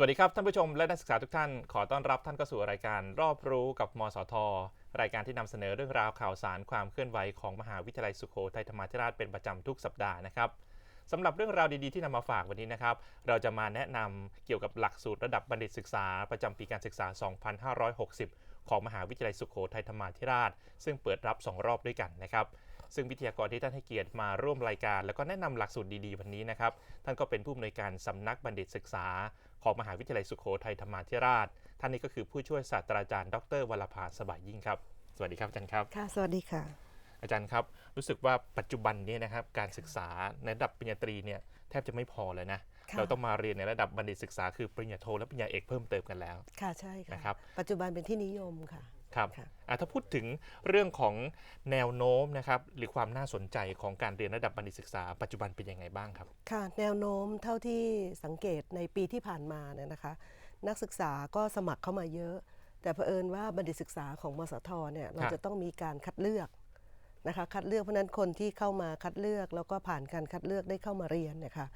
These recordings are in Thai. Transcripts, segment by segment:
สวัสดีครับท่านผู้ชมและนักศึกษาทุกท่านขอต้อนรับท่านเข้าสู่รายการรอบรู้กับมสท รายการที่นำเสนอเรื่องราวข่าวสารความเคลื่อนไหวของมหาวิทยาลัยสุโขทัยธรรมาธิราชเป็นประจำทุกสัปดาห์นะครับสำหรับเรื่องราวดีๆที่นำมาฝากวันนี้นะครับ เราจะมาแนะนำเกี่ยวกับหลักสูตรระดับบัณฑิตศึกษา ประจำปีการศึกษา 2560 ของมหาวิทยาลัยสุโขทัยธรรมาธิราช ซึ่งเปิดรับ 2 รอบด้วยกันนะครับซึ่งวิทยากรที่ท่านให้เกียรติมาร่วมรายการ แล้วก็แนะนำหลักสูตรดีๆ วันนี้นะครับ ท่านก็เป็นผู้อำนวยการสำนักบัณฑิตศึกษา ของมหาวิทยาลัยสุโขทัยธรรมาธิราช ท่านนี้ก็คือผู้ช่วยศาสตราจารย์ดรวรภาสบายยิ่งครับ สวัสดีครับอาจารย์ครับ ค่ะ สวัสดีค่ะ อาจารย์ครับ รู้สึกว่าปัจจุบันนี้นะครับการศึกษาในระดับปริญญาตรีเนี่ยแทบจะไม่พอเลยนะค่ะเราต้องมาเรียนในระดับบัณฑิตศึกษาคือปริญญาโทและปริญญาเอกเพิ่มเติมกันแล้ว ค่ะใช่ค่ะนะครับปัจจุบันเป็นที่นิยมค่ะ ครับค่ะอะถ้าพูดถึงเรื่องของแนวโน้มนะครับหรือความน่าสนใจของการเรียนระดับบัณฑิตศึกษา ปัจจุบันเป็นยังไงบ้างครับ ค่ะ แนวโน้มเท่าที่สังเกตในปีที่ผ่านมาเนี่ยนะคะ นักศึกษาก็สมัครเข้ามาเยอะ แต่เผอิญว่าบัณฑิตศึกษาของมสทเนี่ยเราครับจะต้องมีการคัดเลือกนะคะคัดเลือกเพราะฉะนั้นคนที่เข้ามาคัดเลือก แล้วก็ผ่านการคัดเลือกได้เข้ามาเรียนเนี่ยค่ะ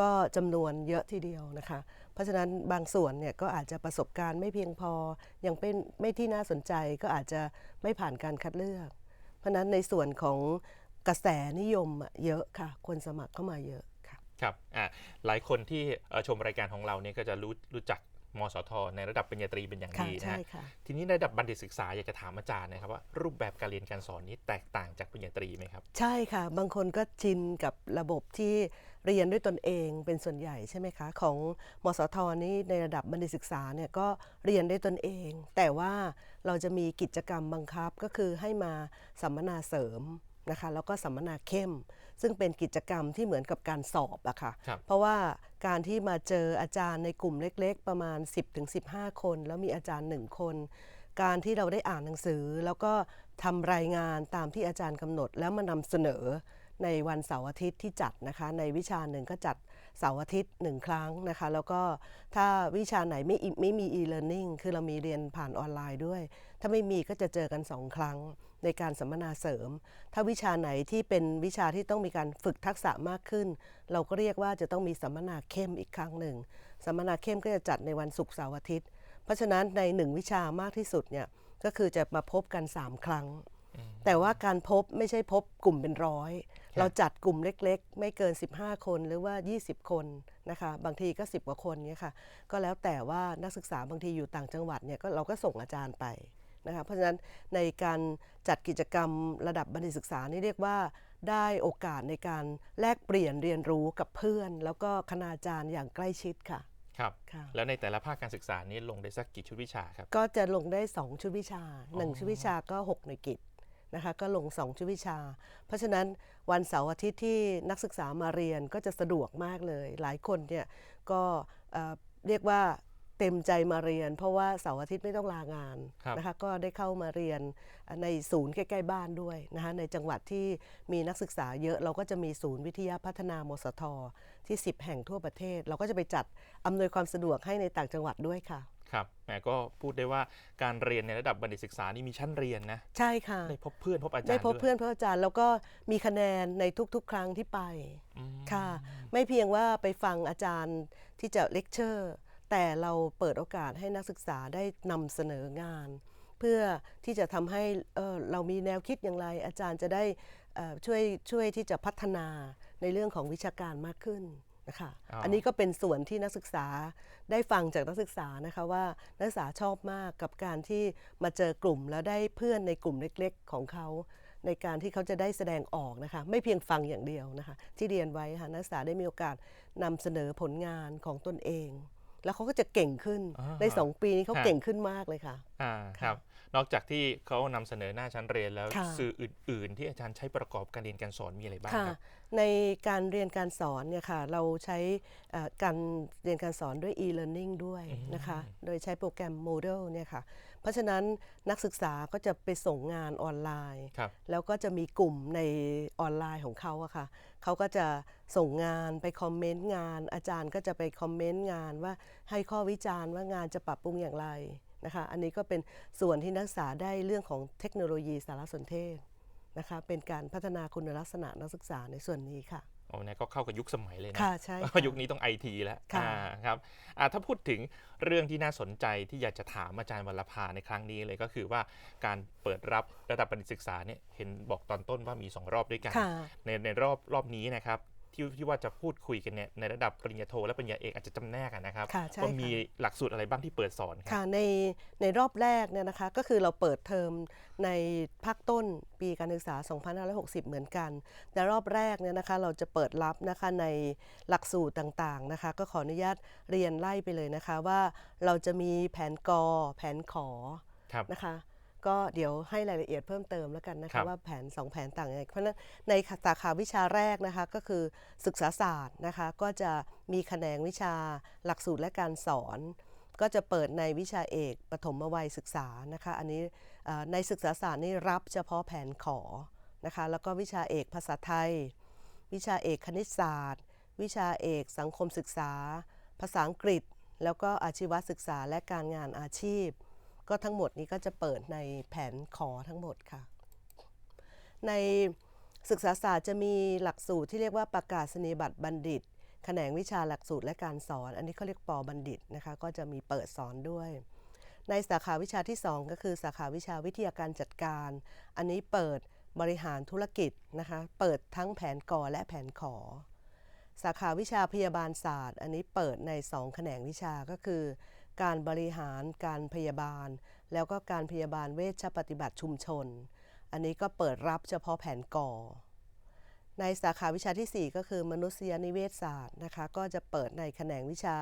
ก็จำนวนเยอะทีเดียวนะคะ เพราะฉะนั้นบางส่วนเนี่ยก็อาจจะประสบการณ์ไม่เพียงพอ ยังเป็นไม่ที่น่าสนใจก็อาจจะไม่ผ่านการคัดเลือก เพราะฉะนั้นในส่วนของกระแสนิยมอะเยอะค่ะ คนสมัครเข้ามาเยอะค่ะ ครับอ่าหลายคนที่ชมรายการของเราเนี่ยก็จะรู้รู้จัก มสท ในระดับปริญญาตรีเป็นอย่างค่ะดีนะใช่ฮะค่ะทีนี้ในระดับบัณฑิตศึกษาอยากจะถามอาจารย์นะครับว่ารูปแบบการเรียนการสอนนี้แตกต่างจากปริญญาตรีไหมครับ ใช่ค่ะ บางคนก็ชินกับระบบที่เรียนด้วยตนเองเป็นส่วนใหญ่ใช่ไหมคะ ของมสทนี่ในระดับบัณฑิตศึกษาเนี่ยก็เรียนด้วยตนเอง แต่ว่าเราจะมีกิจกรรมบังคับก็คือให้มาสัมมนาเสริมนะคะแล้วก็สัมมนาเข้ม ซึ่งเป็นกิจกรรมที่เหมือนกับการสอบอะค่ะ ครับ เพราะว่าการที่มาเจออาจารย์ในกลุ่มเล็ก ๆ ประมาณ 10-15 คน แล้วมีอาจารย์หนึ่งคน การที่เราได้อ่านหนังสือ แล้วก็ทำรายงานตามที่อาจารย์กำหนด แล้วมานำเสนอในวันเสาร์อาทิตย์ที่จัดนะคะ ในวิชาหนึ่งก็จัดเสาร์อาทิตย์หนึ่งครั้งนะคะ แล้วก็ถ้าวิชาไหนไม่อิไม่มี e-learning คือเรามีเรียนผ่านออนไลน์ด้วย ถ้าไม่มีก็จะเจอกันสองครั้งในการสัมมนาเสริม ถ้าวิชาไหนที่เป็นวิชาที่ต้องมีการฝึกทักษะมากขึ้น เราก็เรียกว่าจะต้องมีสัมมนาเข้มอีกครั้งหนึ่ง สัมมนาเข้มก็จะจัดในวันศุกร์เสาร์อาทิตย์ เพราะฉะนั้นในหนึ่งวิชามากที่สุดเนี่ยก็คือจะมาพบกัน 3 ครั้ง แต่ว่าการพบไม่ใช่พบกลุ่มเป็นร้อย เราจัดกลุ่มเล็กๆ ไม่เกิน 15 คนหรือว่า 20 คนนะคะ บางทีก็ 10 กว่าคนเนี่ยค่ะ ก็แล้วแต่ว่านักศึกษาบางทีอยู่ต่างจังหวัดเนี่ยก็เราก็ส่งอาจารย์ไป นะคะเพราะฉะนั้นในการจัดกิจกรรมระดับบัณฑิตศึกษานี่เรียกว่าได้โอกาสในการแลกเปลี่ยนเรียนรู้กับเพื่อน แล้วก็คณาจารย์อย่างใกล้ชิดค่ะครับค่ะแล้วในแต่ละภาคการศึกษานี้ลงได้สักกี่ชุดวิชาครับก็จะลงได้ 2 ชุดวิชา 1 ชุดวิชาก็ 6 หน่วยกิจนะคะก็ลง 2 ชุดวิชา เพราะฉะนั้นวันเสาร์อาทิตย์ที่นักศึกษามาเรียนก็จะสะดวกมากเลย หลายคนเนี่ยก็เอ่อเรียกว่า เต็มใจมาเรียน เพราะว่าเสาร์อาทิตย์ไม่ต้องลางานครับนะคะก็ได้เข้ามาเรียนในศูนย์ใกล้ๆบ้านด้วยนะคะในจังหวัดที่มีนักศึกษาเยอะเราก็จะมีศูนย์วิทยาพัฒนามสทที่ 10 แห่งทั่วประเทศ เราก็จะไปจัดอำนวยความสะดวกให้ในต่างจังหวัดด้วยค่ะครับแหมก็พูดได้ว่าการเรียนในระดับบัณฑิตศึกษานี่มีชั้นเรียนนะใช่ค่ะได้พบเพื่อนพบอาจารย์ได้พบด้วยเพื่อนพบอาจารย์แล้วก็มีคะแนนในทุกๆ ครั้งที่ไปอืมค่ะ ไม่เพียงว่าไปฟังอาจารย์ที่จะเลคเชอร์ แต่เราเปิดโอกาสให้นักศึกษาได้นำเสนองาน เพื่อที่จะทำให้เอ่อเรามีแนวคิดอย่างไร อาจารย์จะได้เอ่อช่วยช่วยที่จะพัฒนาในเรื่องของวิชาการมากขึ้นนะคะอ๋ออัอันนี้ก็เป็นส่วนที่นักศึกษาได้ฟังจากนักศึกษานะคะว่านักศึกษาชอบมากกับการที่มาเจอกลุ่มแล้วได้เพื่อนในกลุ่มเล็กๆของเขาในการที่เขาจะได้แสดงออกนะคะไม่เพียงฟังอย่างเดียวนะคะที่เรียนไว้ค่ะนักศึกษาได้มีโอกาสนำเสนอผลงานของตนเอง แล้วเขาก็จะเก่งขึ้นอ่า ในสองปีนี้เขาฮะเก่งขึ้นมากเลยค่ะ อ่าครับ นอกจากที่เขานำเสนอหน้าชั้นเรียนแล้ว ค่ะ สื่ออื่น ๆ ที่อาจารย์ใช้ประกอบการเรียนการสอนมีอะไรบ้างค่ะ ครับ ในการเรียนการสอนเนี่ยค่ะเราใช้เอ่อการเรียนการสอนด้วย e-learning ด้วยนะคะ โดยใช้โปรแกรม Moodle เนี่ยค่ะ เพราะฉะนั้นนักศึกษาก็จะไปส่งงานออนไลน์ครับแล้วก็จะมีกลุ่มในออนไลน์ของเขาอะค่ะเขาก็จะส่งงานไปคอมเมนต์งาน อาจารย์ก็จะไปคอมเมนต์งานว่าให้ข้อวิจารณ์ว่างานจะปรับปรุงอย่างไรนะคะอันนี้ก็เป็นส่วนที่นักศึกษาได้เรื่องของเทคโนโลยีสารสนเทศนะคะเป็นการพัฒนาคุณลักษณะนักศึกษาในส่วนนี้ค่ะ โอ้เนี่ยก็เข้ากับยุคสมัยเลยนะค่ะใช่เพค่ะราะยุคนี้ต้องไอทีแล้วค่ะ อ่าครับอ่าถ้าพูดถึงเรื่องที่น่าสนใจที่อยากจะถามอาจารย์วรภาในครั้งนี้เลยก็คือว่าการเปิดรับระดับบัณฑิตศึกษาเนี่ยเห็นบอกตอนต้นว่ามี 2 รอบด้วยกัน ค่ะ ในในรอบรอบนี้นะครับ ที่ที่ว่าจะพูดคุยกันเนี่ยในระดับปริญญาโทและปริญญาเอกอาจจะจำแนกกันนะครับค่ะใช่ว่าค่ะ มีหลักสูตรอะไรบ้างที่เปิดสอนครัค่ะบในในรอบแรกเนี่ยนะคะก็คือเราเปิดเทอมในภาคต้นปีการศึกษา 2560 เหมือนกัน แต่รอบแรกเนี่ยนะคะเราจะเปิดรับนะคะในหลักสูตรต่างๆนะคะ ก็ขออนุญาตเรียนไล่ไปเลยนะคะว่าเราจะมีแผนกอแผนขอครับ นะคะ ก็เดี๋ยวให้รายละเอียดเพิ่มเติมแล้วกันนะครัคะบว่าแผน 2 แผนต่างยังไงเพราะฉะนั้นในสาขาวิชาแรกนะคะก็คือศึกษาศาสตร์นะคะก็จะมีแขนงวิชาหลักสูตรและการสอน ก็จะเปิดในวิชาเอกปฐมวัยศึกษานะคะอันนี้เอ่อในศึกษาศาสตร์นี่รับเฉพาะแผนขอนะคะแล้วก็วิชาเอกภาษาไทย วิชาเอกคณิตศาสตร์ วิชาเอกสังคมศึกษา ภาษาอังกฤษ แล้วก็อาชีวศึกษาและการงานอาชีพ ก็ทั้งหมดนี้ก็จะเปิดในแผนขอทั้งหมดค่ะ ในศึกษาศาสตร์จะมีหลักสูตรที่เรียกว่าประกาศนียบัตรบัณฑิต แขนงวิชาหลักสูตรและการสอน อันนี้เขาเรียกปอบัณฑิตนะคะก็จะมีเปิดสอนด้วย ในสาขาวิชาที่ 2 ก็คือสาขาวิชาวิทยาการจัดการ อันนี้เปิดบริหารธุรกิจนะคะเปิดทั้งแผนกอและแผนขอ สาขาวิชาพยาบาลศาสตร์ อันนี้เปิดใน 2 แขนงวิชาก็คือ การบริหารการพยาบาล แล้วก็การพยาบาลเวชปฏิบัติชุมชน อันนี้ก็เปิดรับเฉพาะแผนกอในสาขาวิชาทีสี่ 4 ก็คือมนุษยนิเวศศาสตร์นะคะ ก็จะเปิดในแขนงวิชา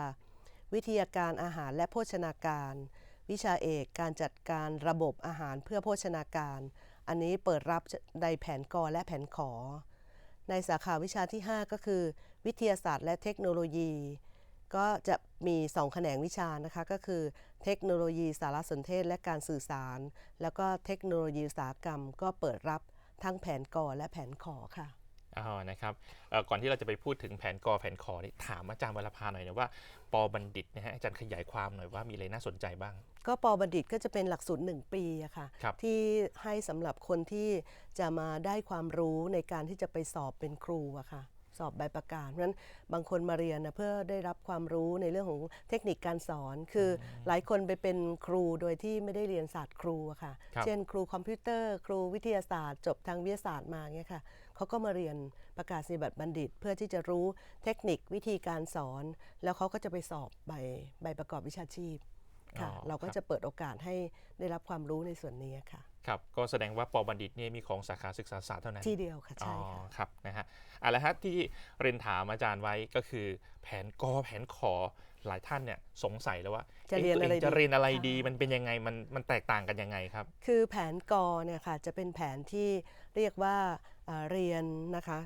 วิทยาการอาหารและโภชนาการ วิชาเอกการจัดการระบบอาหารเพื่อโภชนาการ อันนี้เปิดรับในแผนกอและแผนขอ ในสาขาวิชาที่ 5 ก็คือ วิทยาศาสตร์และเทคโนโลยี ก็จะมี 2 แขนงวิชานะคะก็คือเทคโนโลยีสารสนเทศและการสื่อสาร แล้วก็เทคโนโลยีอุตสาหกรรม ก็เปิดรับทั้งแผนกอและแผนขอค่ะอ๋อนะครับเอ่อก่อนที่เราจะไปพูดถึงแผนกอแผนขอนี่ถามอาจารย์วรภาหน่อยนะว่าปอบัณฑิตนะฮะอาจารย์ขยายความหน่อยว่ามีอะไรน่าสนใจบ้าง ก็ปอบัณฑิตก็จะเป็นหลักสูตร1ปีอะค่ะครับที่ให้สำหรับคนที่จะมาได้ความรู้ในการที่จะไปสอบเป็นครูอะค่ะ สอบใบประกาศเพราะฉะนั้นบางคนมาเรียนนะเพื่อได้รับความรู้ในเรื่องของเทคนิคการสอน คืออหลายคนไปเป็นครูโดยที่ไม่ได้เรียนศาสตร์ครูอะค่ะ ครับ เช่น ครูคอมพิวเตอร์ ครูวิทยาศาสตร์ จบทางวิทยาศาสตร์มาเงี้ยค่ะเขาก็มาเรียนประกาศนียบัตรบัณฑิต เพื่อที่จะรู้เทคนิควิธีการสอน แล้วเขาก็จะไปสอบใบใบประกอบวิชาชีพ ค่ะอ๋อเราก็ครับจะเปิดโอกาสให้ได้รับความรู้ในส่วนนี้ค่ะครับก็แสดงว่าปอบัณฑิตเนี่ยมีของสาขาศึกษาศาสตร์เท่านั้นที่เดียวค่ะอ๋อใช่ค่ะครับนะฮะอะแล้วฮะที่เรียนถามอาจารย์ไว้ก็คือ แผนกอแผนขอหลายท่านเนี่ยสงสัยแล้วว่าจะเรียนตัวอะไรงจะดีเรียนอะไรค่ะดีมันเป็นยังไงมันมันแตกต่างกันยังไงครับ คือแผนกอเนี่ยค่ะจะเป็นแผนที่เรียกว่าเอ่อเรียนนะคะ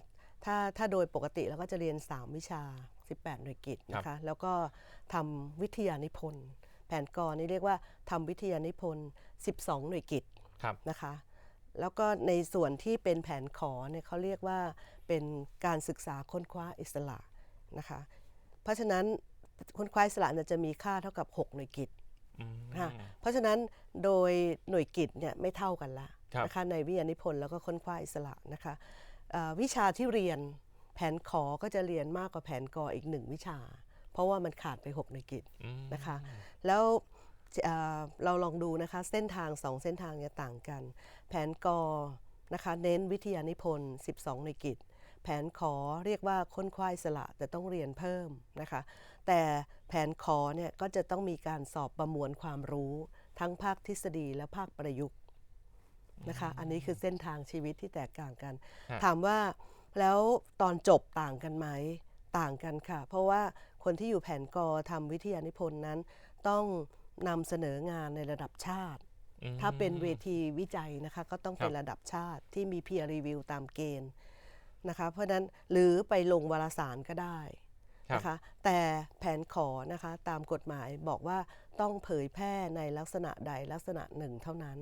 ถ้าถ้าโดยปกติเราก็จะเรียน 3 วิชา 18 หน่วยกิตนะคะแล้วก็ทำวิทยานิพนธ์แผนกอนี่เรียกว่าทำวิทยานิพนธ์ 12 หน่วยกิตครับนะคะ แล้วก็ในส่วนที่เป็นแผนขอเนี่ยเขาเรียกว่าเป็นการศึกษาค้นคว้าอิสระนะคะ เพราะฉะนั้นค้นคว้าอิสระเนี่ยจะมีค่าเท่ากับ 6 หน่วยกิตอืมค่ะเพราะฉะนั้นโดยหน่วยกิจเนี่ยไม่เท่ากันละครับนะคะในวิทยานิพนธ์แล้วก็ค้นคว้าอิสระนะคะเอ่อวิชาที่เรียนแผนขอก็จะเรียนมากกว่าแผนกออีกหนึ่งวิชา เพราะว่ามันขาดไป6หน่วยกิจอืมนะคะ แล้วเอ่อเราลองดูนะคะเส้นทาง 2 เส้นทางเนี่ยต่างกัน แผนกอนะคะเน้นวิทยานิพนธ์ 12หน่วยกิจ แผนขอเรียกว่าค้นคว้าอิสระแต่ต้องเรียนเพิ่มนะคะ แต่แผนขอเนี่ยก็จะต้องมีการสอบประมวลความรู้ทั้งภาคทฤษฎีและภาคประยุกต์นะคะ อันนี้คือเส้นทางชีวิตที่แตกต่างกันฮะถามว่าแล้วตอนจบต่างกันไหมต่างกันค่ะ เพราะว่า คนที่อยู่แผนกอทำวิทยานิพนธ์นั้น ต้องนำเสนองานในระดับชาติอืมถ้าเป็นเวทีวิจัยนะคะก็ต้องเป็นครับระดับชาติที่มี peer review ตามเกณฑ์นะคะเพราะฉะนั้นหรือไปลงวารสารก็ได้ครับนะคะแต่แผนขอนะคะตามกฎหมายบอกว่าต้องเผยแพร่ในลักษณะใดลักษณะหนึ่งเท่านั้น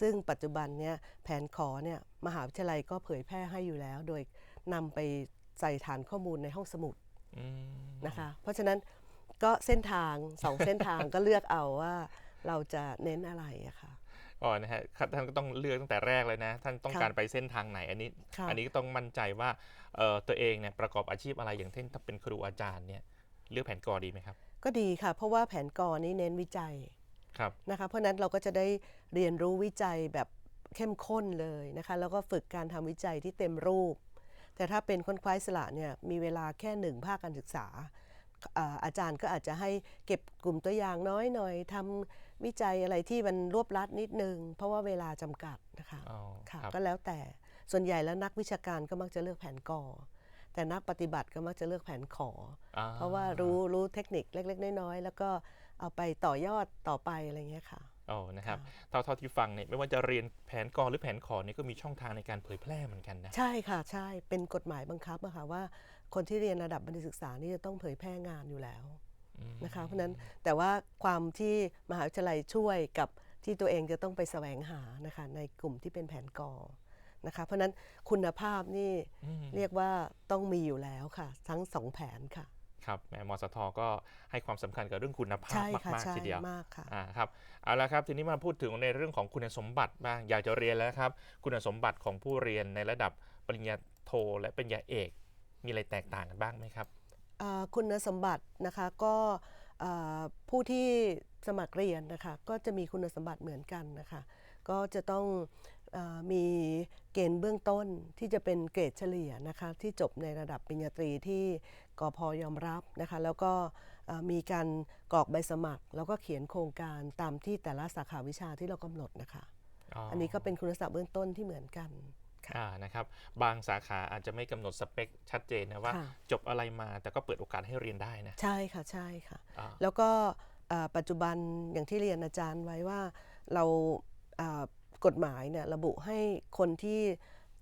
ซึ่งปัจจุบันเนี่ยแผนขอเนี่ยมหาวิทยาลัยก็เผยแพร่ให้อยู่แล้ว โดยนำไปใส่ฐานข้อมูลในห้องสมุดอืม นะคะ เพราะฉะนั้นก็เส้นทางสองเส้นทางก็เลือกเอาว่าเราจะเน้นอะไรอะค่ะอ๋อนะฮะครับท่านก็ต้องเลือกตั้งแต่แรกเลยนะ ท่านต้องค่ะการไปเส้นทางไหนอันนี้ค่ะอันนี้ก็ต้องมั่นใจว่าเอ่อตัวเองเนี่ยประกอบอาชีพอะไรอย่างเช่นถ้าเป็นครูอาจารย์เนี่ยเลือกแผนกอดีไหมครับ ก็ดีค่ะ เพราะว่าแผนกอนี้เน้นวิจัยครับนะคะเพราะฉะนั้นเราก็จะได้เรียนรู้วิจัยแบบเข้มข้นเลยนะคะ แล้วก็ฝึกการทำวิจัยที่เต็มรูป แต่ถ้าเป็นค้นคว้าอิสละเนี่ยมีเวลาแค่หนึ่งภาคการศึกษาอ่าอาจารย์ก็อาจจะให้เก็บกลุ่มตัวอย่างน้อยหน่อยทำวิจัยอะไรที่มันรวบลัดนิดนึง เพราะว่าเวลาจำกัดนะคะอ๋อค่ะครับก็แล้วแต่ส่วนใหญ่แล้วนักวิชาการก็มักจะเลือกแผนกอแต่นักปฏิบัติก็มักจะเลือกแผนขออ่เพราะว่ารู้รู้เทคนิคเล็ก ๆ น้อยๆแล้วก็เอาไปต่อยอดต่อไปอะไรอย่างเงี้ยค่ะ โอ้นะครับค่ะเท่าเท่าที่ฟังเนี่ยไม่ว่าจะเรียนแผนกอหรือแผนขอนี่ก็มีช่องทางในการเผยแพร่เหมือนกันนะใช่ค่ะใช่เป็นกฎหมายบังคับอะค่ะว่า คนที่เรียนระดับบัณฑิตศึกษานี่จะต้องเผยแพร่งานอยู่แล้วอืมนะคะเพราะฉะนั้นแต่ว่าความที่มหาวิทยาลัยช่วยกับที่ตัวเองจะต้องไปแสวงหานะคะในกลุ่มที่เป็นแผนกอนะคะเพราะฉะนั้นคุณภาพนี่อืมเรียกว่าต้องมีอยู่แล้วค่ะ ทั้งสองแผนค่ะ ครับแหมมสทก็ให้ความสำคัญกับเรื่องคุณภาพใช่ค่ะมากใช่ๆทีเดียวมากค่ะอ่าครับเอาละครับทีนี้มาพูดถึงในเรื่องของคุณสมบัติบ้างอยากจะเรียนแล้วครับ คุณสมบัติของผู้เรียนในระดับปริญญาโทและปริญญาเอก มีอะไรแตกต่างกันบ้างไหมครับอ่าคุณสมบัตินะคะก็อ่าผู้ที่สมัครเรียนนะคะก็จะมีคุณสมบัติเหมือนกันนะคะก็จะต้องอา มีเกณฑ์เบื้องต้นที่จะเป็นเกรดเฉลี่ยนะคะที่จบในระดับปริญญาตรีที่กพยอมรับนะคะแล้วก็อ่ามีการกรอกใบสมัคร แล้วก็เขียนโครงการตามที่แต่ละสาขาวิชาที่เรากำหนดนะคะ อันนี้ก็เป็นคุณสมบัติเบื้องต้นที่เหมือนกันอ่านะครับบางสาขาอาจจะไม่กำหนดสเปคชัดเจนนะว่าค่ะจบอะไรมาแต่ก็เปิดโอกาสให้เรียนได้นะใช่ค่ะใช่ค่ะอ่าแล้วก็เอ่อปัจจุบันอย่างที่เรียนอาจารย์ไว้ว่าเราเอ่อ กฎหมายเนี่ยระบุให้คนที่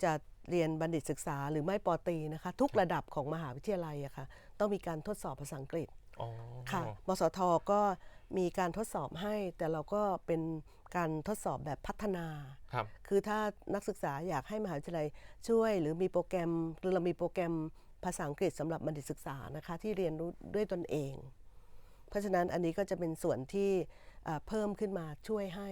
จะเรียนบัณฑิตศึกษาหรือไม่ปอตรีนะคะ ทุกระดับของมหาวิทยาลัยอะค่ะต้องมีการทดสอบภาษาอังกฤษอ๋อค่ะมสทก็มีการทดสอบให้ แต่เราก็เป็นการทดสอบแบบพัฒนาครับคือถ้านักศึกษาอยากให้มหาวิทยาลัยช่วย หรือมีโปรแกรมหรือเรามีโปรแกรมภาษาอังกฤษสำหรับบัณฑิตศึกษานะคะที่เรียนรู้ด้วยตนเอง เพราะฉะนั้นอันนี้ก็จะเป็นส่วนที่เอ่อเพิ่มขึ้นมาช่วยให้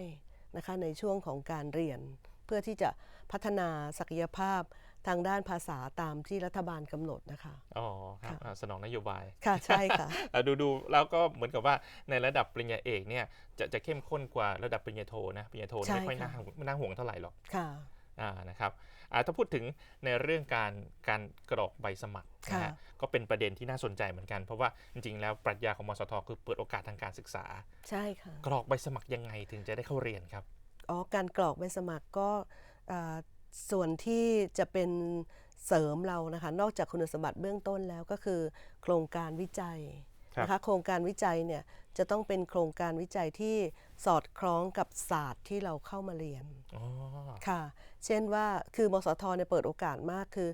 นะคะในช่วงของการเรียน เพื่อที่จะพัฒนาศักยภาพทางด้านภาษาตามที่รัฐบาลกำหนดนะคะ อ๋อครับค่ะอ่าสนองนโยบาย ค่ะใช่ค่ะอะ ดูดูแล้วก็เหมือนกับว่าในระดับปริญญาเอกเนี่ยจะจะเข้มข้นกว่าระดับปริญญาโทนะปริญญาโทใช่ไม่ค่อยน่าค่ะไม่น่าห่วงเท่าไหร่หรอก ค่ะ อ่านะครับอ่า ถ้าพูดถึงในเรื่องการการกรอกใบสมัครนะค่ะฮะก็เป็นประเด็นที่น่าสนใจเหมือนกัน เพราะว่าจริงๆ แล้วปรัชญาของมสทคือเปิดโอกาสทางการศึกษา ใช่ค่ะ กรอกใบสมัครยังไงถึงจะได้เข้าเรียนครับ อ๋อ การกรอกใบสมัครก็อ่าส่วนที่จะเป็นเสริมเรานะคะ นอกจากคุณสมบัติเบื้องต้นแล้วก็คือ โครงการวิจัยครับ นะคะโครงการวิจัยเนี่ยจะต้องเป็นโครงการวิจัยที่สอดคล้องกับศาสตร์ที่เราเข้ามาเรียนอ๋อค่ะ เช่นว่าคือมสทเนี่ยเปิดโอกาสมากคือ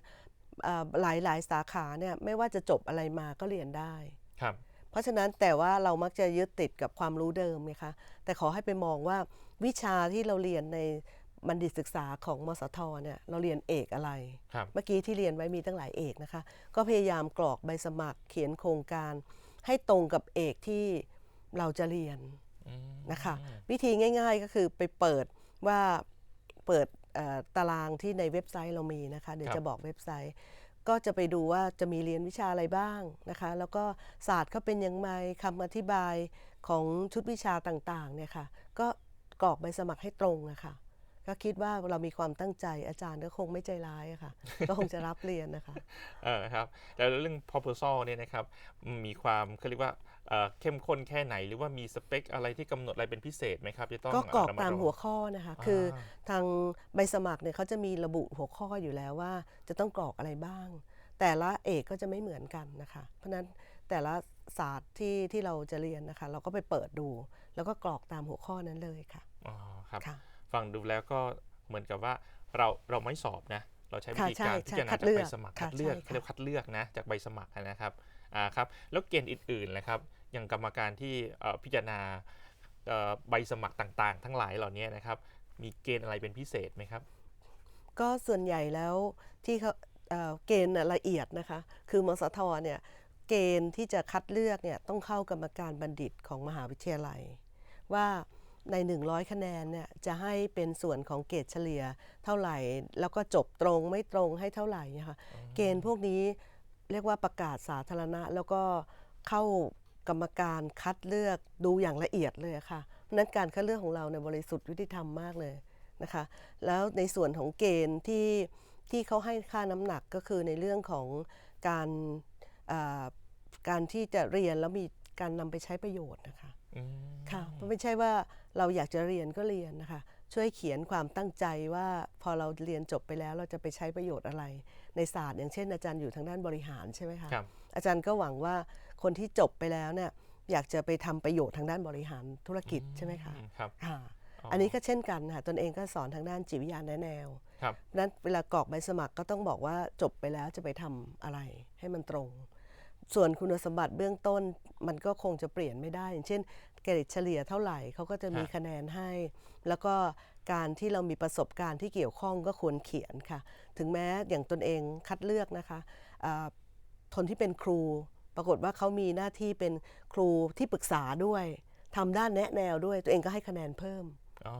อาหลายหลายๆสาขาเนี่ยไม่ว่าจะจบอะไรมาก็เรียนได้ครับ เพราะฉะนั้นแต่ว่าเรามักจะยึดติดกับความรู้เดิมไงคะแต่ขอให้ไปมองว่าวิชาที่เราเรียนในบัณฑิตศึกษาของมสทเนี่ยเราเรียนเอกอะไรครับเมื่อกี้ที่เรียนไว้มีตั้งหลายเอกนะคะ ก็พยายามกรอกใบสมัครเขียนโครงการ ให้ตรงกับเอกที่เราจะเรียนอืมนะคะวิธีง่าย ๆก็คือไปเปิดว่าเปิดเอ่อตารางที่ในเว็บไซต์เรามีนะคะ เดี๋ยวจะบอกเว็บไซต์ ก็จะไปดูว่าจะมีเรียนวิชาอะไรบ้างนะคะ แล้วก็ศาสตร์เขาเป็นยังไงคำอธิบายของชุดวิชาต่างๆเนี่ยค่ะ ก็กรอกใบสมัครให้ตรงนะคะ ก็คิดว่าเรามีความตั้งใจอาจารย์ก็คงไม่ใจร้ายอะค่ะ ก็คงจะรับเรียนนะคะเออครับแล้วเรื่อง proposal เนี่ยนะครับมีความเขาเรียกว่าเอ่อเข้มข้นแค่ไหน หรือว่ามีสเปคอะไรที่กำหนดอะไรเป็นพิเศษไหมครับจะต้องก็กรอกระดตามระงหัวข้อนะคะอ่าคือทางใบสมัครเนี่ยเขาจะมีระบุหัวข้ออยู่แล้วว่า จะต้องกรอกอะไรบ้าง แต่ละเอกก็จะไม่เหมือนกันนะคะ เพราะฉะนั้นแต่ละศาสตร์ที่ที่เราจะเรียนนะคะ เราก็ไปเปิดดู แล้วก็กรอกตามหัวข้อนั้นเลยค่ะอ๋อครับค่ะ ฟังดูแล้วก็เหมือนกับว่าเราเราไม่สอบนะ เราใช้วิธีค่ะการใช่พิจารณาคัจาดกเลืใบอกสมัครค่ะคัดเลือกใช่ค่ะเขาเรียกคัดเลือกนะจากใบสมัครนะครับอ่าครับแล้วเกณฑ์อื่นๆนะครับอย่างกรรมการที่เอ่อพิจารณาเอ่อใบสมัครต่างๆ ทั้งหลายเหล่านี้นะครับมีเกณฑ์อะไรเป็นพิเศษไหมครับ ก็ส่วนใหญ่แล้วที่เขาเอ่อเกณฑ์น่ะละเอียดนะคะ คือมสทเนี่ยเกณฑ์ที่จะคัดเลือกเนี่ยต้องเข้ากรรมการบัณฑิตของมหาวิทยาลัย ว่า ใน 100 คะแนนเนี่ยจะให้เป็นส่วนของเกรดเฉลี่ยเท่าไหร่ แล้วก็จบตรงไม่ตรงให้เท่าไหร่เนี่ยค่ะเกณฑ์พวกนี้เรียกว่าประกาศสาธารณะ แล้วก็เข้ากรรมการคัดเลือกดูอย่างละเอียดเลยอะค่ะเพราะฉะนั้นการคัดเลือกของเราเนี่ยบริสุทธิ์ยุติธรรมมากเลยนะคะแล้วในส่วนของเกณฑ์ที่ที่เขาให้ค่าน้ำหนักก็คือในเรื่องของการอ่าการที่จะเรียนแล้วมีการนำไปใช้ประโยชน์นะคะอืม ค่ะเพราะไม่ใช่ว่าเราอยากจะเรียนก็เรียนนะคะ ช่วยเขียนความตั้งใจว่าพอเราเรียนจบไปแล้วเราจะไปใช้ประโยชน์อะไร ในศาสตร์ อย่างเช่นอาจารย์อยู่ทางด้านบริหารใช่ไหมคะครับอาจารย์ก็หวังว่าคนที่จบไปแล้วเนี่ยอยากจะไปทำประโยชน์ทางด้านบริหารธุรกิจใช่ไหมคะอืมครับค่ะอ๋ออัอันนี้ก็เช่นกันค่ะตนเองก็สอนทางด้านจิตวิทยาแนะแนวครับนั้นเวลากรอกใบสมัครก็ต้องบอกว่าจบไปแล้วจะไปทำอะไรให้มันตรง ส่วนคุณสมบัติเบื้องต้นมันก็คงจะเปลี่ยนไม่ได้ อย่างเช่น เกรดเฉลี่ยเท่าไหร่เขาก็จะมีฮะคะแนนให้ แล้วก็การที่เรามีประสบการณ์ที่เกี่ยวข้องก็ควรเขียนค่ะ ถึงแม้อย่างตนเองคัดเลือกนะคะอ่าคนที่เป็นครู ปรากฏว่าเขามีหน้าที่เป็นครูที่ปรึกษาด้วยทำด้านแนะแนวด้วย ตัวเองก็ให้คะแนนเพิ่ม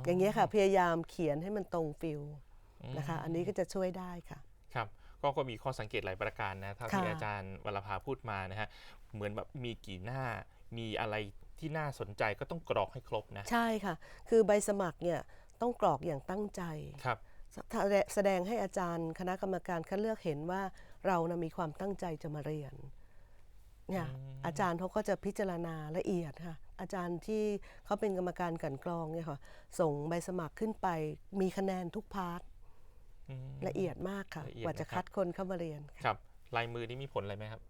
อย่างเงี้ยค่ะพยายามเขียนให้มันตรงฟิลนะคะ อันนี้ก็จะช่วยได้ค่ะ ครับก็ก็มีข้อสังเกตหลายประการนะเท่าที่ค่ะอาจารย์วรภาพูดมานะฮะเหมือนแบบมีกี่หน้ามีอะไร ที่น่าสนใจก็ต้องกรอกให้ครบนะ ใช่ค่ะ คือใบสมัครเนี่ยต้องกรอกอย่างตั้งใจ ครับแสดแสดงให้อาจารย์คณะกรรมการคัดเลือกเห็นว่าเรานะมีความตั้งใจจะมาเรียนเนี่ยอาจารย์เขาก็จะพิจารณาละเอียดค่ะ อาจารย์ที่เขาเป็นกรรมการกลันกรองเนี่ยค่ะ ส่งใบสมัครขึ้นไป มีคะแนนทุกพาร์ทอืมละเอียดมากค่ะละเอียดกว่าจะนะครับคัดคนเข้ามาเรียนครับลายมือนี่มีผลอะไรไหมครับ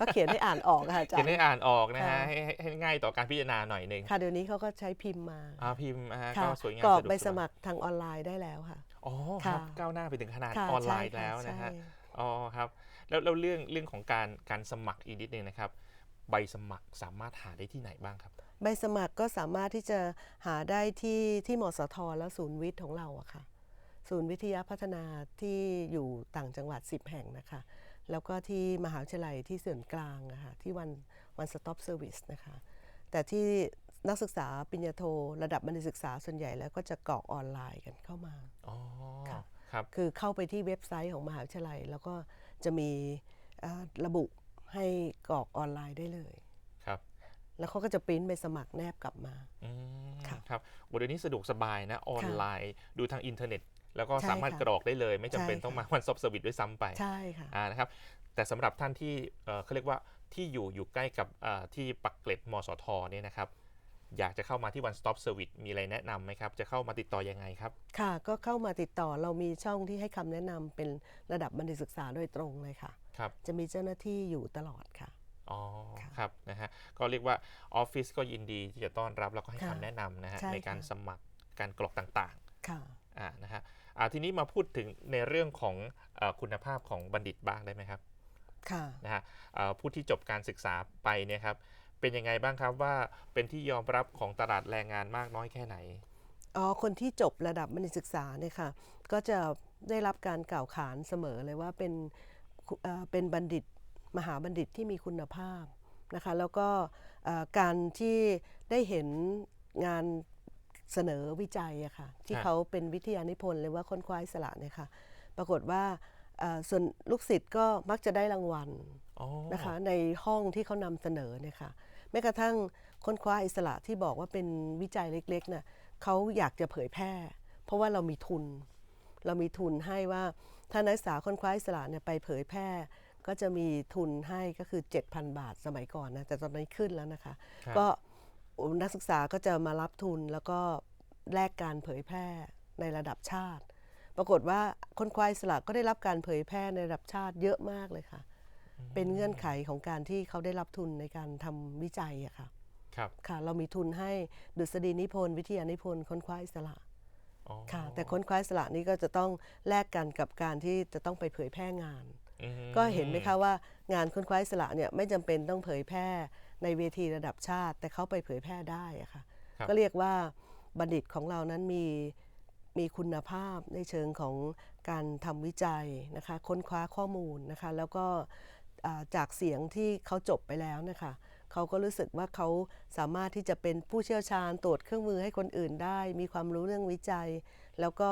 ก็เขียนให้อ่านออกค่ะอาจารเขียนย์ให้อ่านออกนะฮะค่ะ ให้ให้ให้ง่ายต่อการพิจารณาหน่อยหนึ่งค่ะเดี๋ยวนี้เขาก็ใช้พิมพ์มาอ่าพิมพ์นะฮะค่ะก็สวยงามกรอกสะดวใบสสบายมัครทางออนไลน์ได้แล้วค่ะ อ๋อครับค่ะ ก้าวหน้าไปถึงขนาดค่ะออนไลน์ใช่ค่ะแล้วนะฮะ ใช่ อ๋อครับแล้วแล้วเรื่องเรื่องของการการสมัครอีกนิดนึงนะครับ ใบสมัครสามารถหาได้ที่ไหนบ้างครับ ใบสมัครก็สามารถที่จะหาได้ที่ที่มสทและศูนย์วิทย์ของเราอะค่ะ ศูนย์วิทยาพัฒนาที่อยู่ต่างจังหวัด 10 แห่งนะคะ แล้วก็ที่มหาวิทยาลัยที่ส่วนกลางอะค่ะที่วันวันสต็อปเซอร์วิสนะคะแต่ที่นักศึกษาปริญญาโทระดับบัณฑิตศึกษาส่วนใหญ่แล้วก็จะกรอกออนไลน์กันเข้ามาอ๋อค่ะครับคือเข้าไปที่เว็บไซต์ของมหาวิทยาลัย แล้วก็จะมีเอ่อระบุให้กรอกออนไลน์ได้เลยครับแล้วเขาก็จะปริ้นใบสมัครแนบกลับมาอืมค่ะครับโอ้เดี๋ยวนี้สะดวกสบายนะออนไลน์ ดูทางอินเทอร์เน็ต แล้วก็ใช่สามารถค่ะกรอกได้เลย ไม่จำเป็นใช่ต้องมาค่ะวันซอบสวิตด้วยซ้ำไปใช่ค่ะอ่านะครับแต่สำหรับท่านที่เอ่อเขาเรียกว่าที่อยู่อยู่ใกล้กับอ่าที่ปักเกร็ดมสทเนี่ยนะครับอยากจะเข้ามาที่ One Stop Service มีอะไรแนะนำไหมครับ จะเข้ามาติดต่อยังไงครับ ค่ะ ก็เข้ามาติดต่อเรามีช่องที่ให้คำแนะนำเป็นระดับบัณฑิตศึกษาโดยตรงเลยค่ะครับจะมีเจ้าหน้าที่อยู่ตลอดค่ะอ๋อค่ะครับนะฮะก็เรียกว่าออฟฟิศก็ยินดีที่จะต้อนรับแล้วก็ให้ค่ะคำแนะนำนะฮะใช่ในการค่ะสมัครการกรอกต่างค่ะๆอ่านะฮะอ่า ทีนี้มาพูดถึงในเรื่องของเออคุณภาพของบัณฑิตบ้างได้ไหมครับ ค่ะนะฮะเอ่อผู้ที่จบการศึกษาไปเนี่ยครับเป็นยังไงบ้างครับว่าเป็นที่ยอมรับของตลาดแรงงานมากน้อยแค่ไหนอ๋อคนที่จบระดับบัณฑิตศึกษาเนี่ยค่ะก็จะได้รับการกล่าวขานเสมอเลยว่าเป็นคุเอ่อเป็นบัณฑิตมหาบัณฑิตที่มีคุณภาพนะคะแล้วก็เอ่อการที่ได้เห็นงาน เสนอวิจัยอะค่ะที่ครับเขาเป็นวิทยานิพนธ์หรือว่าค้นคว้าอิสระเนี่ยค่ะปรากฏว่าเอ่อส่วนลูกศิษย์ก็มักจะได้รางวัลอ๋อนะคะในห้องที่เขานำเสนอเนี่ยค่ะแม้กระทั่งค้นคว้าอิสระที่บอกว่าเป็นวิจัยเล็กๆน่ะเขาอยากจะเผยแพร่ เพราะว่าเรามีทุน เรามีทุนให้ว่าถ้านักศึกษาค้นคว้าอิสระเนี่ยไปเผยแพร่ก็จะมีทุนให้ก็คือ 7,000 บาทสมัยก่อนนะแต่ตอนนี้ขึ้นแล้วนะคะครับก็ นักศึกษาก็จะมารับทุนแล้วก็แลกการเผยแพร่ในระดับชาติ ปรากฏว่าคนควายอิสระก็ได้รับการเผยแพร่ในระดับชาติเยอะมากเลยค่ะ เป็นเงื่อนไขของการที่เขาได้รับทุนในการทำวิจัยอะค่ะครับค่ะ เรามีทุนให้ดุษฎีนิพนธ์วิทยานิพนธ์ค้นคว้าอิสระอ๋อค่ะ แต่ค้นคว้าอิสระนี้ก็จะต้องแลกกันกับการที่จะต้องไปเผยแพร่งานอืมก็เห็นไหมคะว่างานค้นคว้าอิสระเนี่ยไม่จำเป็นต้องเผยแพร่ ในเวทีระดับชาติ แต่เขาไปเผยแพร่ได้อะค่ะครับก็เรียกว่าบัณฑิตของเรานั้นมีมีคุณภาพในเชิงของการทำวิจัยนะคะค้นคว้าข้อมูลนะคะแล้วก็อ่าจากเสียงที่เขาจบไปแล้วนะคะเขาก็รู้สึกว่าเขาสามารถที่จะเป็นผู้เชี่ยวชาญตรวจเครื่องมือให้คนอื่นได้ มีความรู้เรื่องวิจัย แล้วก็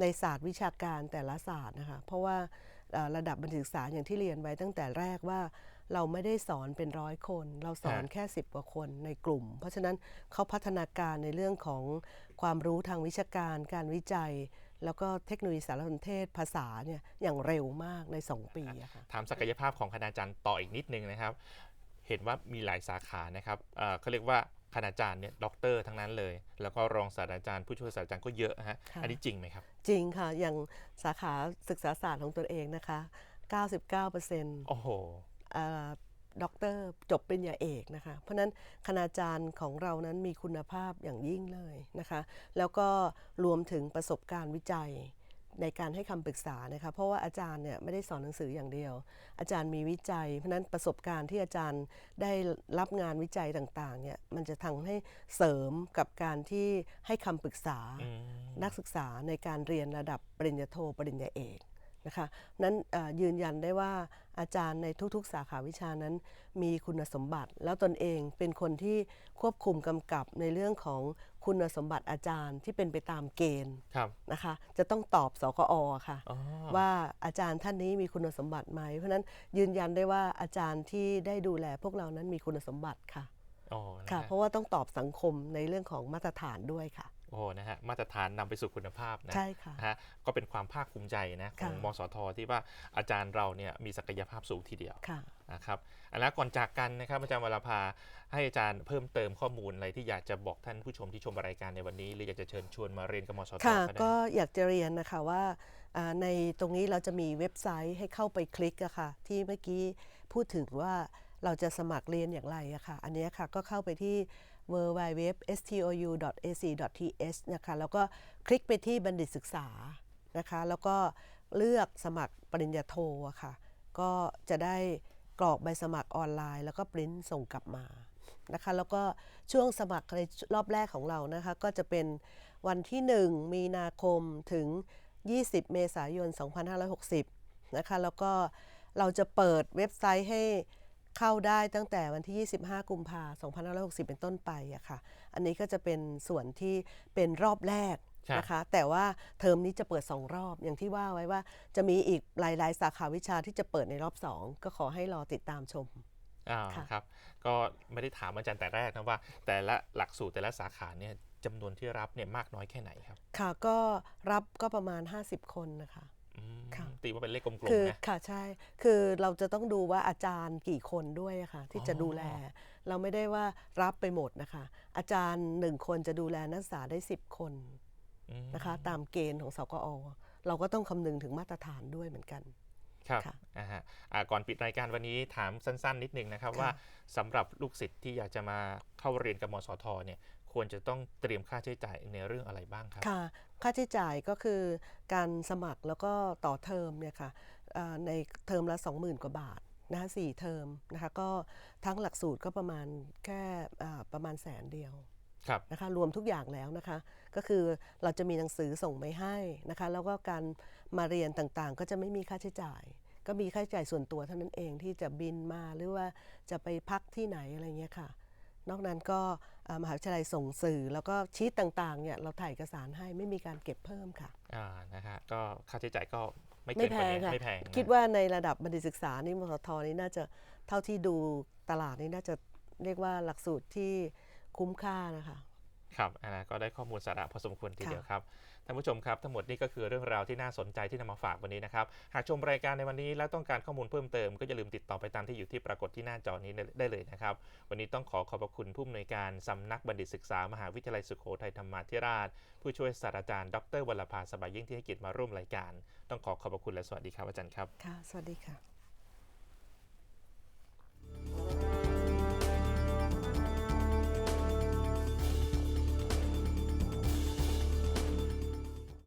ในศาสตร์วิชาการแต่ละศาสตร์นะคะเพราะว่าเอ่อระดับบัณฑิตศึกษาอย่างที่เรียนไว้ตั้งแต่แรกว่า เราไม่ได้สอนเป็นร้อยคน เราสอนฮะแค่ 10 กว่าคนในกลุ่ม เพราะฉะนั้นเขาพัฒนาการในเรื่องของความรู้ทางวิชาการ การวิจัย แล้วก็เทคโนโลยีสารสนเทศภาษาเนี่ยอย่างเร็วมากใน 2 ปีอะค่ะถามศักยภาพของคณาจารย์ต่ออีกนิดนึงนะครับ เห็นว่ามีหลายสาขานะครับเอ่อเขาเรียกว่าคณาจารย์เนี่ยด็อกเตอร์ทั้งนั้นเลย แล้วก็รองศาสตราจารย์ผู้ช่วยศาสตราจารย์ก็เยอะฮะค่ะอันนี้จริงไหมครับ จริงค่ะอย่างสาขาศึกษาศาสตร์ของตัวเองนะคะ 99%โอ้โหเอ่อ ด็อกเตอร์จบปริญญาเอกนะคะ เพราะฉะนั้นคณาจารย์ของเรานั้นมีคุณภาพอย่างยิ่งเลยนะคะ แล้วก็รวมถึงประสบการณ์วิจัยในการให้คำปรึกษานะคะ เพราะว่าอาจารย์เนี่ยไม่ได้สอนหนังสืออย่างเดียว อาจารย์มีวิจัย เพราะฉะนั้นประสบการณ์ที่อาจารย์ได้รับงานวิจัยต่างๆเนี่ยมันจะทำให้เสริมกับการที่ให้คำปรึกษาอืมนักศึกษาในการเรียนระดับปริญญาโท ปริญญาเอก นะคะนั้นเอ่อยืนยันได้ว่าอาจารย์ในทุกๆ สาขาวิชานั้น มีคุณสมบัติ แล้วตนเองเป็นคนที่ควบคุมกำกับในเรื่องของคุณสมบัติอาจารย์ที่เป็นไปตามเกณฑ์ครับนะคะ จะต้องตอบสกอค่ะอ๋อว่าอาจารย์ท่านนี้มีคุณสมบัติไหม เพราะฉะนั้นยืนยันได้ว่าอาจารย์ที่ได้ดูแลพวกเรานั้นมีคุณสมบัติค่ะอ๋อนะค่ะฮะเพราะว่าต้องตอบสังคมในเรื่องของมาตรฐานด้วยค่ะ โอ้โหนะฮะมาตรฐานนำไปสู่คุณภาพนะใช่ค่ะนะฮะก็เป็นความภาคภูมิใจนะของค่ะมสทที่ว่าอาจารย์เราเนี่ยมีศักยภาพสูงทีเดียวค่ะนะครับอันแล้วก่อนจากกันนะครับอาจารย์วรภาให้อาจารย์เพิ่มเติมข้อมูลอะไรที่อยากจะบอกท่านผู้ชมที่ชมรายการในวันนี้ หรืออยากจะเชิญชวนมาเรียนกับมสทค่ะก็ได้ก็อยากจะเรียนนะคะว่าอ่าในตรงนี้เราจะมีเว็บไซต์ให้เข้าไปคลิกอะค่ะที่เมื่อกี้พูดถึงว่าเราจะสมัครเรียนอย่างไรอะค่ะ อันเนี้ยค่ะก็เข้าไปที่ w w w s t o u a c t h นะคะแล้วก็คลิกไปที่บัณฑิตศึกษานะคะแล้วก็เลือกสมัครปริญญาโทอะค่ะก็จะได้กรอกใบสมัครออนไลน์ แล้วก็ปริ้นส่งกลับมานะคะแล้วก็ช่วงสมัครในรอบแรกของเรานะคะก็จะเป็นวันที่ 1 มีนาคมถึง 20 เมษายน 2560นะคะแล้วก็เราจะเปิดเว็บไซต์ให้ เข้าได้ตั้งแต่วันที่ 25 กุมภาพันธ์2560 เป็นต้นไปอะค่ะ อันนี้ก็จะเป็นส่วนที่เป็นรอบแรกครับนะคะ แต่ว่าเทอมนี้จะเปิด 2 รอบ อย่างที่ว่าไว้ว่าจะมีอีกหลายๆ สาขาวิชาที่จะเปิดในรอบ 2 ก็ขอให้รอติดตามชมอ่าค่ะครับ ก็ไม่ได้ถามอาจารย์แต่แรกนะว่า แต่ละหลักสูตรแต่ละสาขาเนี่ยจำนวนที่รับเนี่ยมากน้อยแค่ไหนครับ ค่ะก็รับก็ประมาณ 50 คนนะคะอืมค่ะ ตีว่าเป็นเลขกลมคือๆนะค่ะใช่ คือเราจะต้องดูว่าอาจารย์กี่คนด้วยอะค่ะ ที่จะอ๋อดูแล เราไม่ได้ว่ารับไปหมดนะคะ อาจารย์หนึ่งคนจะดูแลนักศึกษาได้ 10 คนอืมนะคะ ตามเกณฑ์ของสกอเราก็ต้องคำนึงถึงมาตรฐานด้วยเหมือนกันครับค่ะอ่าฮะอ่าก่อนปิดรายการวันนี้ถามสั้น ๆ นิดนึงนะครับค่ะว่าสำหรับลูกศิษย์ที่อยากจะมาเข้าเรียนกับมสทเนี่ยควรจะต้องเตรียมค่าใช้จ่ายในเรื่องอะไรบ้างครับค่ะ ค่าใช้จ่ายก็คือการสมัครแล้วก็ต่อเทอมเนี่ยค่ะอ่าในเทอมละ 20,000 กว่าบาทนะคะสี่เทอมนะคะก็ทั้งหลักสูตรก็ประมาณแค่อ่าประมาณแสนเดียวครับนะคะรวมทุกอย่างแล้วนะคะ ก็คือเราจะมีหนังสือส่งไปให้นะคะ แล้วก็การมาเรียนต่างๆ ก็จะไม่มีค่าใช้จ่าย ก็มีค่าใช้จ่ายส่วนตัวเท่านั้นเองที่จะบินมาหรือว่าจะไปพักที่ไหนอะไรเงี้ยค่ะ นอกนั้นก็อ่ามหาวิทยาลัยส่งสื่อ แล้วก็ชีตต่างๆเนี่ยเราถ่ายเอกสารให้ไม่มีการเก็บเพิ่มค่ะอ่านะฮะก็ค่าใช้จ่ายก็ไม่ไม่เกินแพกว่างนี้ค่ะไม่แพงนะคิดว่าในระดับบัณฑิตศึกษานี่มสทนี่น่าจะเท่าที่ดูตลาดนี่น่าจะเรียกว่าหลักสูตรที่คุ้มค่านะคะ ครับอันนั้นก็ได้ข้อมูลสาระพอสมควรทีค่ะเดียวครับ ท่านผู้ชมครับทั้งหมดนี้ก็คือเรื่องราวที่น่าสนใจที่นำมาฝากวันนี้นะครับ หากชมรายการในวันนี้แล้วต้องการข้อมูลเพิ่มเติมก็อย่าลืมติดต่อไปตามที่อยู่ที่ปรากฏที่หน้าจอนี้ได้เลยนะครับ วันนี้ต้องขอขอบคุณผู้อำนวยการสำนักบัณฑิตศึกษามหาวิทยาลัยสุโขทัยธรรมาธิราช ผู้ช่วยศาสตราจารย์ดรวรภาสบายยิ่งที่ให้เกียรติมาร่วมรายการ ต้องขอขอบคุณและสวัสดีครับอาจารย์ครับค่ะสวัสดีค่ะ